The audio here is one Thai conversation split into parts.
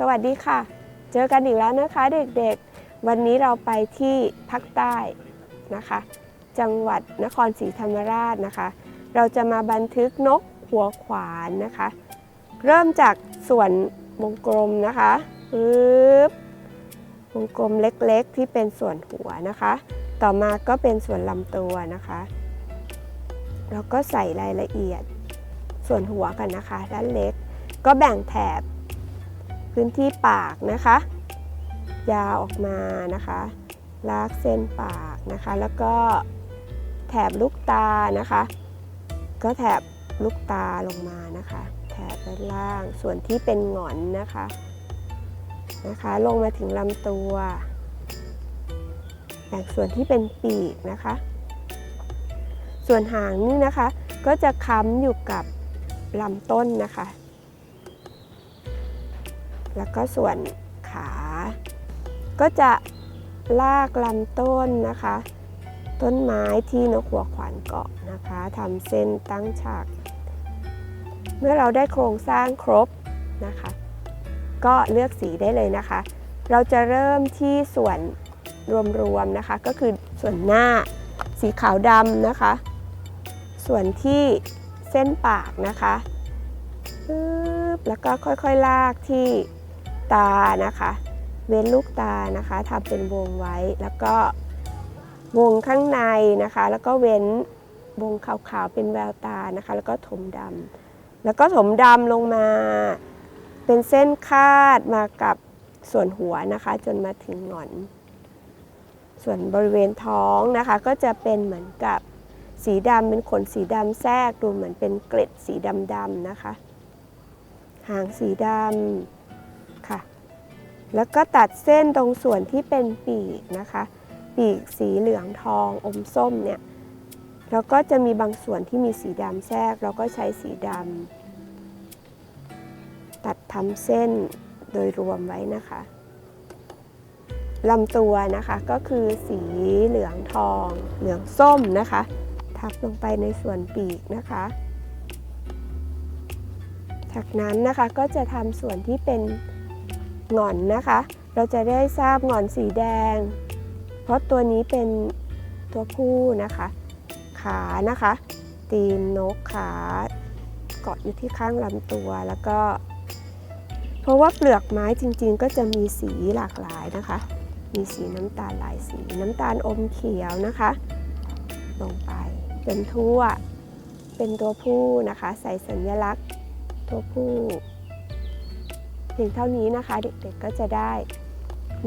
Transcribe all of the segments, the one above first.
สวัสดีค่ะ เจอกันอีกแล้วนะคะเด็กๆ วันนี้เราไปที่ภาคใต้นะคะ จังหวัดนครศรีธรรมราชนะคะ เราจะมาบันทึกนกหัวขวานนะคะ เริ่มจากส่วนวงกลมนะคะปึ๊บวงกลมเล็กๆที่เป็นส่วนหัวนะคะ ต่อมาก็เป็นส่วนลำตัวนะคะแล้วก็ใส่รายละเอียดส่วนหัวกันนะคะ ด้านเล็ก ก็แบ่งแถบ พื้นที่ปากนะคะ ยาวออกมานะคะลากเส้นปากนะคะ แล้วก็แถบลูกตานะคะ ก็แถบลูกตาลงมานะคะ แถบด้านล่างส่วนที่เป็นหงอนนะคะนะคะ ลงมาถึงลำตัวแบ่งส่วนที่เป็นปีกนะคะ ส่วนหางนี่นะคะ ก็จะค้ำอยู่กับลำต้นนะคะ แล้วก็ส่วนขา ก็จะลากลำต้นนะคะ ต้นไม้ที่นกหัวขวานเกาะนะคะทำเส้นตั้งฉาก เมื่อเราได้โครงสร้างครบนะคะ ก็เลือกสีได้เลยนะคะ เราจะเริ่มที่ส่วนรวมๆนะคะ ก็คือส่วนหน้าสีขาวดำนะคะ ส่วนที่เส้นปากนะคะแล้วก็ค่อยๆลากที่ ตานะคะ เว้นลูกตานะคะทำเป็นวงไว้แล้วก็วงข้างในนะคะ แล้วก็เว้นวงขาวๆเป็นแววตานะคะ แล้วก็ถมดำแล้วก็ถมดำลงมา เป็นเส้นคาดมากับส่วนหัวนะคะ จนมาถึงหงอน ส่วนบริเวณท้องนะคะ ก็จะเป็นเหมือนกับสีดำเป็นขนสีดำแทรกดูเหมือนเป็นเกล็ดสีดำๆนะคะ หางสีดำ แล้วก็ตัดเส้นตรงส่วนที่เป็นปีกนะคะ ปีกสีเหลืองทองอมส้มเนี่ยแล้วก็จะมีบางส่วนที่มีสีดำแทรก เราก็ใช้สีดำตัดทำเส้นโดยรวมไว้นะคะลำตัวนะคะก็คือสีเหลืองทอง เหลืองส้มนะคะ ทับลงไปในส่วนปีกนะคะ จากนั้นนะคะก็จะทำส่วนที่เป็น หงอนนะคะ เราจะได้ทราบหงอนสีแดง เพราะตัวนี้เป็นตัวผู้นะคะ ขานะคะตีนนกขาเกาะอยู่ที่ข้างลำตัวแล้วก็ เพราะว่าเปลือกไม้จริงๆ ก็จะมีสีหลากหลายนะคะ มีสีน้ำตาลหลายสีน้ำตาลอมเขียวนะคะ ลงไปเป็นทั่ว เป็นตัวผู้นะคะ ใส่สัญลักษณ์ตัวผู้ พียงเท่านี้นะคะ เด็กๆก็จะได้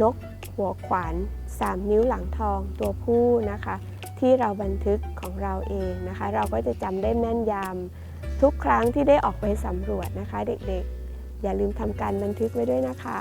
นกหัวขวาน 3 นิ้วหลังทองตัวผู้นะคะ ที่เราบันทึกของเราเองนะคะ เราก็จะจำได้แม่นยำทุกครั้งที่ได้ออกไปสำรวจนะคะ เด็กๆ อย่าลืมทำการบันทึกไว้ด้วยนะคะ